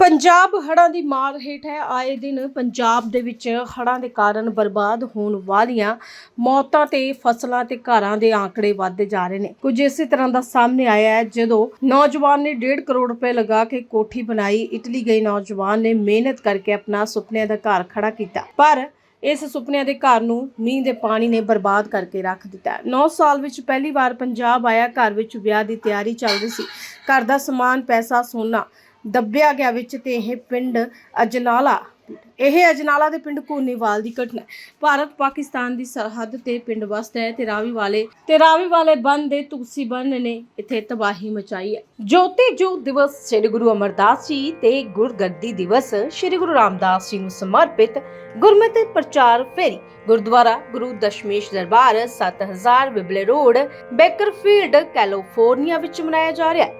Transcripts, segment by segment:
ਪੰਜਾਬ ਹੜ੍ਹਾਂ ਦੀ ਮਾਰ ਹੇਠ ਹੈ। ਆਏ ਦਿਨ ਪੰਜਾਬ ਦੇ ਵਿੱਚ ਹੜ੍ਹਾਂ ਦੇ ਕਾਰਨ ਬਰਬਾਦ ਹੋਣ ਵਾਲੀਆਂ ਮੌਤਾਂ ਤੇ ਫਸਲਾਂ ਤੇ ਘਰਾਂ ਦੇ ਆંકੜੇ ਵੱਧਦੇ ਜਾ ਰਹੇ ਨੇ। ਕੁਝ ਇਸੇ ਤਰ੍ਹਾਂ ਦਾ ਸਾਹਮਣੇ ਆਇਆ ਹੈ, ਜਦੋਂ ਨੌਜਵਾਨ ਨੇ 1.5 ਕਰੋੜ ਰੁਪਏ ਲਗਾ ਕੇ ਕੋਠੀ ਬਣਾਈ। ਇਟਲੀ ਗਈ ਨੌਜਵਾਨ ਨੇ ਮਿਹਨਤ ਕਰਕੇ ਆਪਣਾ ਸੁਪਨਿਆਂ ਦਾ ਘਰ ਖੜਾ ਕੀਤਾ, ਪਰ ਇਸ ਸੁਪਨਿਆਂ ਦੇ ਘਰ ਨੂੰ ਮੀਂਹ ਦੇ ਪਾਣੀ ਨੇ ਬਰਬਾਦ ਕਰਕੇ ਰੱਖ ਦਿੱਤਾ। 9 ਸਾਲ ਵਿੱਚ ਪਹਿਲੀ ਵਾਰ ਪੰਜਾਬ ਆਇਆ। ਘਰ ਵਿੱਚ ਵਿਆਹ ਦੀ ਤਿਆਰੀ ਚੱਲ ਰਹੀ ਸੀ। ਘਰ ਦਾ ਸਮਾਨ, ਪੈਸਾ, ਸੋਨਾ ਦੱਬਿਆ ਗਿਆ ਵਿੱਚ ਤੇ ਇਹ ਪਿੰਡ ਅਜਨਾਲਾ, ਇਹ ਅਜਨਾਲਾ ਦੇ ਪਿੰਡ ਕੋਨੀਵਾਲ ਦੀ ਘਟਨਾ ਭਾਰਤ ਪਾਕਿਸਤਾਨ ਦੀ ਸਰਹੱਦ ਤੇ ਪਿੰਡ ਵਸਦਾ ਹੈ ਤੇ ਰਾਵੀ ਵਾਲੇ, ਤੇ ਰਾਵੀ ਵਾਲੇ ਬੰਦ ਦੇ ਤੁਲਸੀ ਬੰਨ ਨੇ ਇੱਥੇ ਤਬਾਹੀ ਮਚਾਈ ਹੈ। ਜੋਤੀ ਜੋ ਦਿਵਸ ਸ੍ਰੀ ਗੁਰੂ ਅਮਰਦਾਸ ਜੀ ਤੇ ਗੁਰਗੱਦੀ ਦਿਵਸ ਸ੍ਰੀ ਗੁਰੂ ਰਾਮਦਾਸ ਜੀ ਨੂੰ ਸਮਰਪਿਤ ਗੁਰਮਤਿ ਪ੍ਰਚਾਰ ਫੇਰੀ, gurdwara Guru Dashmesh Darbar 7000 Wible road, Bakersfield, California ਵਿੱਚ ਮਨਾਇਆ ਜਾ ਰਿਹਾ ਹੈ।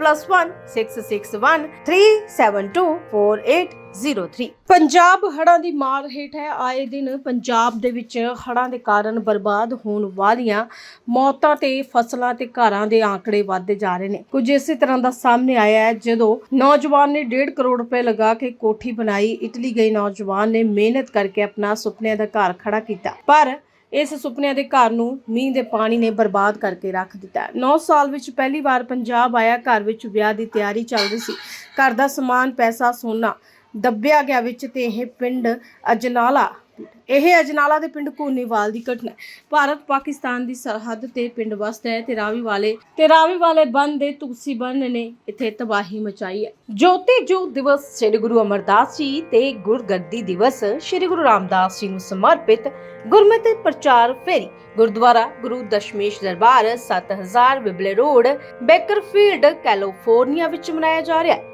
+1 661 3724803 ਪੰਜਾਬ ਹੜ੍ਹਾਂ ਦੀ ਮਾਰ ਹੇਠ ਹੈ। ਆਏ ਦਿਨ ਪੰਜਾਬ ਦੇ ਵਿੱਚ ਹੜ੍ਹਾਂ ਦੇ ਕਾਰਨ ਬਰਬਾਦ ਹੋਣ ਵਾਲੀਆਂ ਮੌਤਾਂ ਤੇ ਫਸਲਾਂ ਤੇ ਘਰਾਂ ਦੇ ਆંકੜੇ ਵੱਧਦੇ ਜਾ ਰਹੇ ਨੇ। ਕੁਝ ਇਸੇ ਤਰ੍ਹਾਂ ਦਾ ਸਾਹਮਣੇ ਆਇਆ ਹੈ, ਜਦੋਂ ਨੌਜਵਾਨ ਨੇ 1.5 ਕਰੋੜ ਰੁਪਏ ਲਗਾ ਕੇ ਕੋਠੀ ਬਣਾਈ। ਇਟਲੀ ਗਈ ਨੌਜਵਾਨ ਨੇ ਮਿਹਨਤ ਕਰਕੇ ਆਪਣਾ ਸੁਪਨਿਆਂ ਦਾ ਘਰ ਖੜਾ ਕੀਤਾ। ਪਰ ਇਸ ਸੁਪਨਿਆਂ ਦੇ ਘਰ ਨੂੰ ਮੀਂਹ ਦੇ ਪਾਣੀ ਨੇ ਬਰਬਾਦ ਕਰਕੇ ਰੱਖ ਦਿੱਤਾ 9 ਸਾਲ ਵਿੱਚ ਪਹਿਲੀ ਵਾਰ ਪੰਜਾਬ ਆਇਆ ਘਰ ਵਿੱਚ ਵਿਆਹ ਦੀ ਤਿਆਰੀ ਚੱਲ ਰਹੀ ਸੀ। ਘਰ ਦਾ ਸਮਾਨ, ਪੈਸਾ, ਸੋਨਾ ਦੱਬਿਆ ਗਿਆ ਵਿੱਚ ਤੇ ਇਹ ਪਿੰਡ ਅਜਨਾਲਾ, ਇਹ ਅਜਨਾਲਾ ਦੇ ਪਿੰਡ ਕੋਨੀਵਾਲ ਦੀ ਘਟਨਾ ਭਾਰਤ ਪਾਕਿਸਤਾਨ ਦੀ ਸਰਹੱਦ ਤੇ ਪਿੰਡ ਵਸਦਾ ਹੈ ਤੇ ਰਾਵੀ ਵਾਲੇ, ਤੇ ਰਾਵੀ ਵਾਲੇ ਬੰਦ ਦੇ ਤੁਲਸੀ ਬੰਨ ਨੇ ਇੱਥੇ ਤਬਾਹੀ ਮਚਾਈ ਹੈ। ਜੋਤੀ ਜੋਤ ਦਿਵਸ ਸ੍ਰੀ ਗੁਰੂ ਅਮਰਦਾਸ ਜੀ ਤੇ ਗੁਰਗੱਦੀ ਦਿਵਸ ਸ੍ਰੀ ਗੁਰੂ ਰਾਮਦਾਸ ਜੀ ਨੂੰ ਸਮਰਪਿਤ ਗੁਰਮਤਿ ਪ੍ਰਚਾਰ ਫੇਰੀ। Gurdwara Guru Dashmesh Darbar 7000 Wible road, Bakersfield, California ਵਿੱਚ ਮਨਾਇਆ ਜਾ ਰਿਹਾ ਹੈ।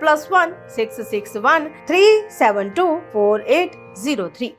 plus 1 6 6 1 3 7 2 4 8 0 3